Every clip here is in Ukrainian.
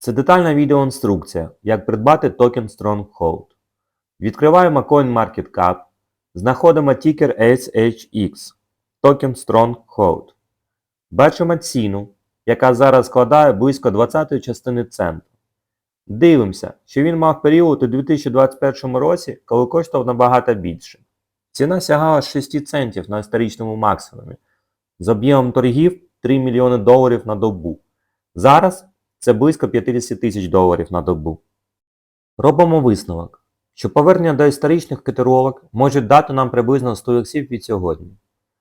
Це детальна відеоінструкція, як придбати токен Stronghold. Відкриваємо CoinMarketCap, знаходимо тікер SHX, токен Stronghold. Бачимо ціну, яка зараз складає близько 20 частини цента. Дивимося, що він мав період у 2021 році, коли коштував набагато більше. Ціна сягала 6 центів на історичному максимумі з об'ємом торгів 3 мільйони доларів на добу. Зараз це близько 50 тисяч доларів на добу. Робимо висновок, що повернення до історичних котировок може дати нам приблизно 100 іксів від сьогодні.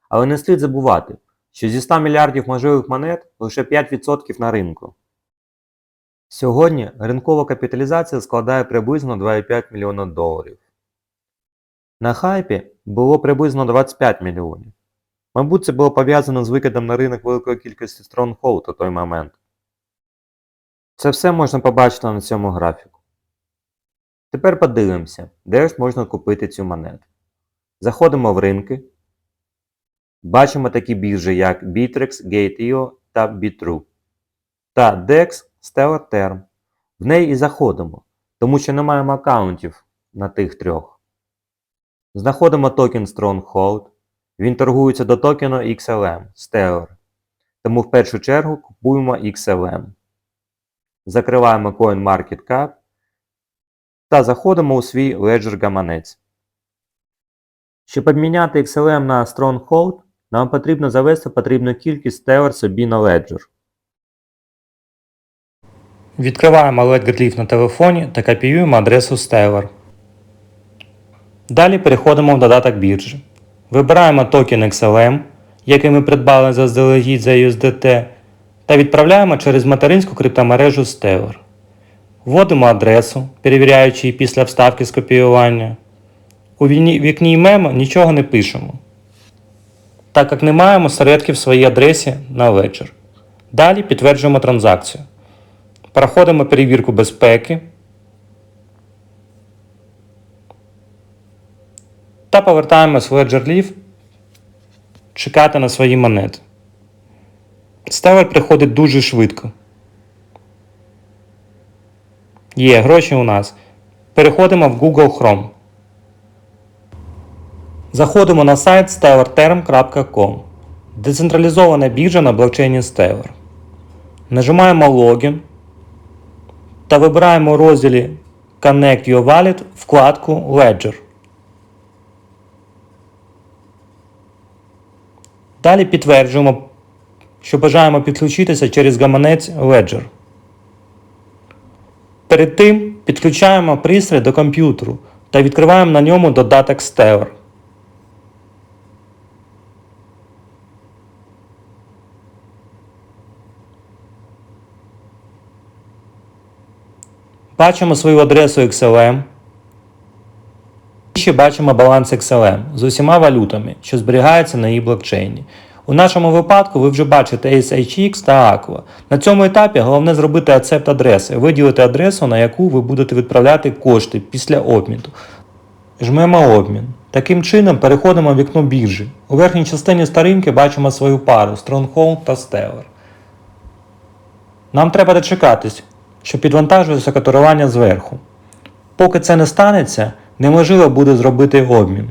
Але не слід забувати, що зі 100 мільярдів можливих монет лише 5% на ринку. Сьогодні ринкова капіталізація складає приблизно 2,5 мільйона доларів. На хайпі було приблизно 25 мільйонів. Мабуть, це було пов'язано з викидом на ринок великої кількості Stronghold у той момент. Це все можна побачити на цьому графіку. Тепер подивимося, де ж можна купити цю монету. Заходимо в ринки. Бачимо такі біржі, як Bittrex, Gate.io та Bitrue. Та DEX Stellar Term. В неї і заходимо, тому що не маємо аккаунтів на тих трьох. Знаходимо токен Stronghold. Він торгується до токену XLM Stellar. Тому в першу чергу купуємо XLM. Закриваємо CoinMarketCap та заходимо у свій Ledger гаманець. Щоб обміняти XLM на Stronghold, нам потрібно завести потрібну кількість Stellar собі на Ledger. Відкриваємо LED-гірліф на телефоні та копіюємо адресу Stellar. Далі переходимо в додаток біржі. Вибираємо токен XLM, який ми придбали заздалегідь за USDT, та відправляємо через материнську криптомережу Stellar. Вводимо адресу, перевіряючи її після вставки скопіювання. У вікні мемо нічого не пишемо, так як не маємо середки в своїй адресі на Ledger. Далі підтверджуємо транзакцію. Проходимо перевірку безпеки та повертаємось в Ledger Leaf чекати на свої монети. Ставер приходить дуже швидко. Є гроші у нас. Переходимо в Google Chrome. Заходимо на сайт stellarterm.com. Децентралізована біржа на блокчейні Stellar. Нажимаємо Логін та вибираємо у розділі Connect Your Wallet вкладку Ledger. Далі підтверджуємо, що бажаємо підключитися через гаманець Ledger. Перед тим підключаємо пристрій до комп'ютеру та відкриваємо на ньому додаток Stellar. Бачимо свою адресу XLM. І ще бачимо баланс XLM з усіма валютами, що зберігаються на її блокчейні. У нашому випадку ви вже бачите SHX та Aqua. На цьому етапі головне зробити ацепт адреси, виділити адресу, на яку ви будете відправляти кошти після обміну. Жмемо обмін. Таким чином переходимо в вікно біржі. У верхній частині сторінки бачимо свою пару Stronghold та Stellar. Нам треба дочекатись, що підвантажується котирування зверху. Поки це не станеться, неможливо буде зробити обмін.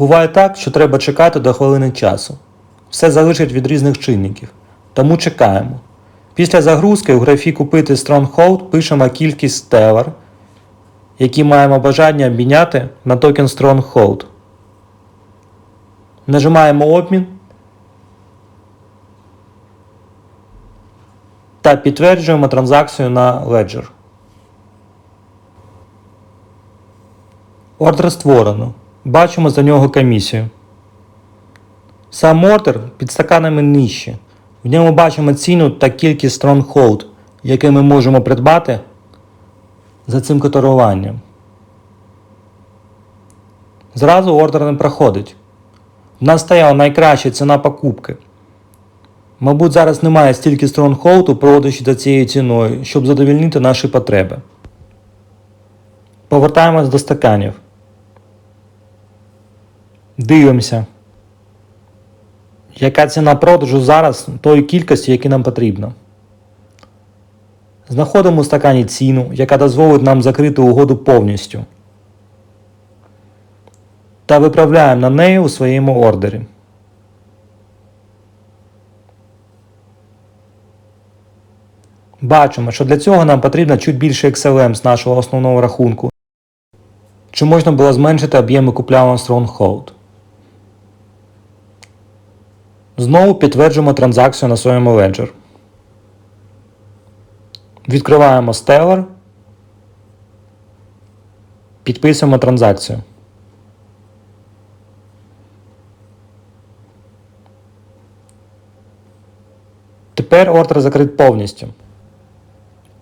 Буває так, що треба чекати до хвилини часу. Все залежить від різних чинників. Тому чекаємо. Після загрузки у графі купити Stronghold пишемо кількість Stellar, які маємо бажання обміняти на токен Stronghold. Нажимаємо обмін та підтверджуємо транзакцію на Ledger. Ордер створено. Бачимо за нього комісію. Сам ордер під стаканами нижче. В ньому бачимо ціну та кількість Stronghold, які ми можемо придбати за цим котируванням. Зразу ордер не проходить. В нас стояла найкраща ціна покупки. Мабуть, зараз немає стільки Stronghold у продажі за цією ціною, щоб задовільнити наші потреби. Повертаємось до стаканів. Дивимося. Яка ціна продажу зараз тої кількості, які нам потрібно. Знаходимо у стакані ціну, яка дозволить нам закрити угоду повністю. Та виправляємо на неї у своєму ордері. Бачимо, що для цього нам потрібно чуть більше XLM з нашого основного рахунку. Чи можна було зменшити об'єми купляного Stronghold? Знову підтверджуємо транзакцію на своєму Ledger. Відкриваємо Stellar. Підписуємо транзакцію. Тепер ордер закрит повністю.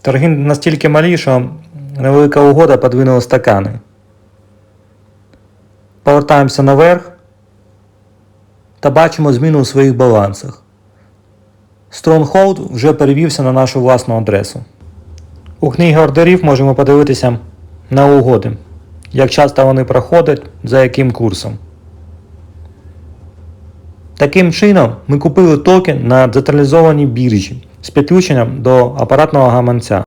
Торги настільки малі, що невелика угода подвинула стакани. Повертаємося наверх та бачимо зміну у своїх балансах. Stronghold вже перевівся на нашу власну адресу. У книгі ордерів можемо подивитися на угоди, як часто вони проходять, за яким курсом. Таким чином, ми купили токен на децентралізованій біржі з підключенням до апаратного гаманця.